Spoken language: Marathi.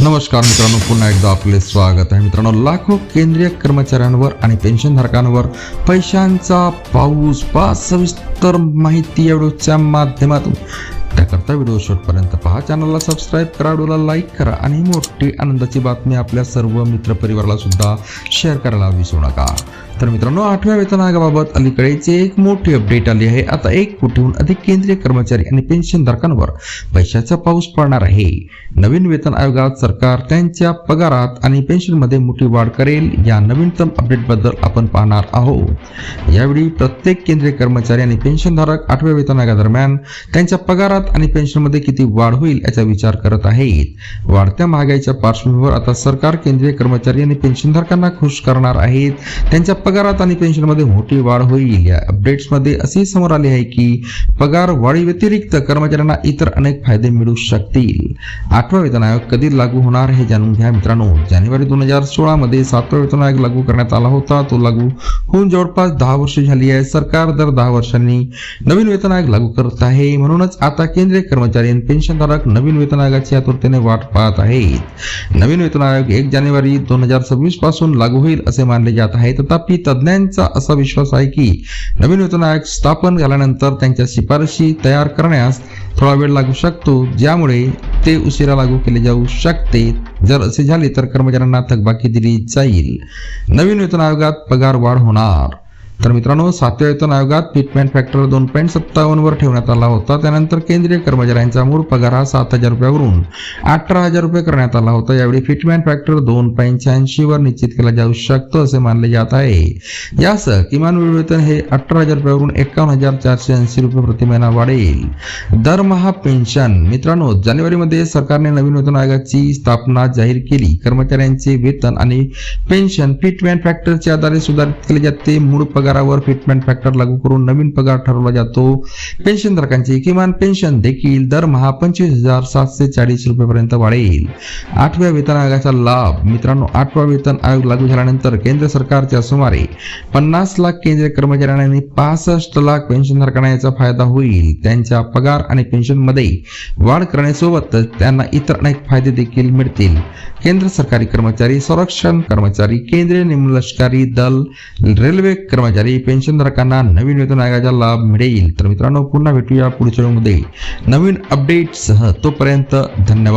नमस्कार मित्रांनो पुन्हा एकदा आपले स्वागत आहे. मित्रांनो लाखो केंद्रीय कर्मचाऱ्यांवर आणि पेन्शनधारकांवर पैशांचा पाऊस पा सविस्तर माहिती या व्हिडिओच्या माध्यमातून. त्याकरता व्हिडिओ शेवटपर्यंत पहा. चॅनलला सबस्क्राईब करा व्हिडिओला लाईक करा आणि मोठी आनंदाची बातमी आपल्या सर्व मित्रपरिवाराला सुद्धा शेअर करायला विसरू नका. तर मित्रांनो आठव्या वेतन आयोगाबाबत अलीकडेचे एक मोठी अपडेट आली आहे. आता एक कोटीहून अधिक केंद्रीय कर्मचारी आणि पेन्शनधारकांवर पैशाचा पाऊस पडणार आहे. नवीन वेतन आयोगात सरकार त्यांच्या पगारात आणि पेन्शनमध्ये मोठी वाढ करेल या नवीनतम अपडेटबद्दल आपण पाहणार आहोत. यावेळी प्रत्येक केंद्रीय कर्मचारी आणि पेन्शनधारक आठव्या वेतन आयोगादरम्यान त्यांच्या पगारात आणि पेन्शनमध्ये किती वाढ होईल याचा विचार करत आहेत. वाढत्या महागाईच्या पार्श्वभूमीवर आता सरकार केंद्रीय कर्मचारी आणि पेन्शनधारकांना खुश करणार आहेत. त्यांच्या पगारात आणि पेन्शनमध्ये मोठी वाढ होईल. या अपडेट्समध्ये असे समोर आले आहे की पगार वाढी व्यतिरिक्त कर्मचाऱ्यांना इतर अनेक फायदे मिळू शकतील. आठवा वेतन आयोग कधी लागू होणार हे जाणून घ्या मित्रांनो. जानेवारी दोन हजार सोळा मध्ये सातवा वेतन आयोग लागू करण्यात आला होता. तो लागू होऊन जवळपास दहा वर्ष झाली आहे. सरकार दर दहा वर्षांनी नवीन वेतन आयोग लागू करत आहे. म्हणूनच आता केंद्रीय कर्मचारी आणि पेन्शनधारक नवीन वेतन आयोगाची आतुरतेने वाट पाहत आहेत. नवीन वेतन आयोग एक जानेवारी दोन हजार सव्वीसपासून लागू होईल असे मानले जात आहे. तथापि तज्ज्ञांचा असा विश्वास आहे की नवीन वेतन आयोग स्थापन झाल्यानंतर त्यांच्या शिफारशी तयार करण्यास थोडा वेळ लागू शकतो ज्यामुळे ते उशिरा लागू केले जाऊ शकते. जर असे झाले तर कर्मचाऱ्यांना थकबाकी दिली जाईल. नवीन वेतन आयोगात पगार वाढ होणार. तर मित्रांनो सातव्या वेतन आयोगात फिटमॅन फॅक्टर दोन पॉईंट सत्तावन्न वर ठेवण्यात आला होता. त्यानंतर केंद्रीय कर्मचाऱ्यांचा मूळ पगार हा सात हजार रुपयावरून अठरा हजार रुपये करण्यात आला होता. यावेळी फिटमॅन फॅक्टर दोन पंच्याऐंशी वर निश्चित केला जाऊ शकतो असे मानले जात आहे. यासह किमान वेळ वेतन हे अठरा हजार रुपयावरून एकावन्न हजार चारशे ऐंशी रुपये प्रति महिना वाढेल. दरमहा पेन्शन मित्रांनो जानेवारीमध्ये सरकारने नवीन वेतन आयोगाची स्थापना जाहीर केली. कर्मचाऱ्यांचे वेतन आणि पेन्शन फिटमॅन फॅक्टरच्या आधारे सुधारित केले जाते. मूळ पगार पगारावर फिटमेंट फॅक्टर लागू करून नवीन पगार ठरवला जातो. पेन्शनधारकांची किमान पेन्शन देखील दरमहा पंचवीस हजार सातशे चाळीस रुपयेपर्यंत वाढेल. आठव्या वेतन आयोगाचा लाभ. मित्रांनो आठवा वेतन आयोग लागू झाल्यानंतर केंद्र सरकारच्या सुमारे पन्नास लाख केंद्रीय कर्मचाऱ्यांना आणि पासष्ट लाख पेन्शनधारकांना याचा फायदा होईल. त्यांच्या पगार आणि पेन्शनमध्ये वाढ करण्यासोबतच त्यांना इतर अनेक फायदे देखील मिळतील. केंद्र सरकारी कर्मचारी संरक्षण कर्मचारी केंद्रीय निमलष्करी दल रेल्वे कर्मचारी कर्मचारी पेन्शनधारकांना नवीन वेतन आयोगाचा लाभ मिळेल. तर मित्रांनो पुन्हा भेटूया पुढच्या व्हिडिओमध्ये. नवीन अपडेटसह तोपर्यंत धन्यवाद.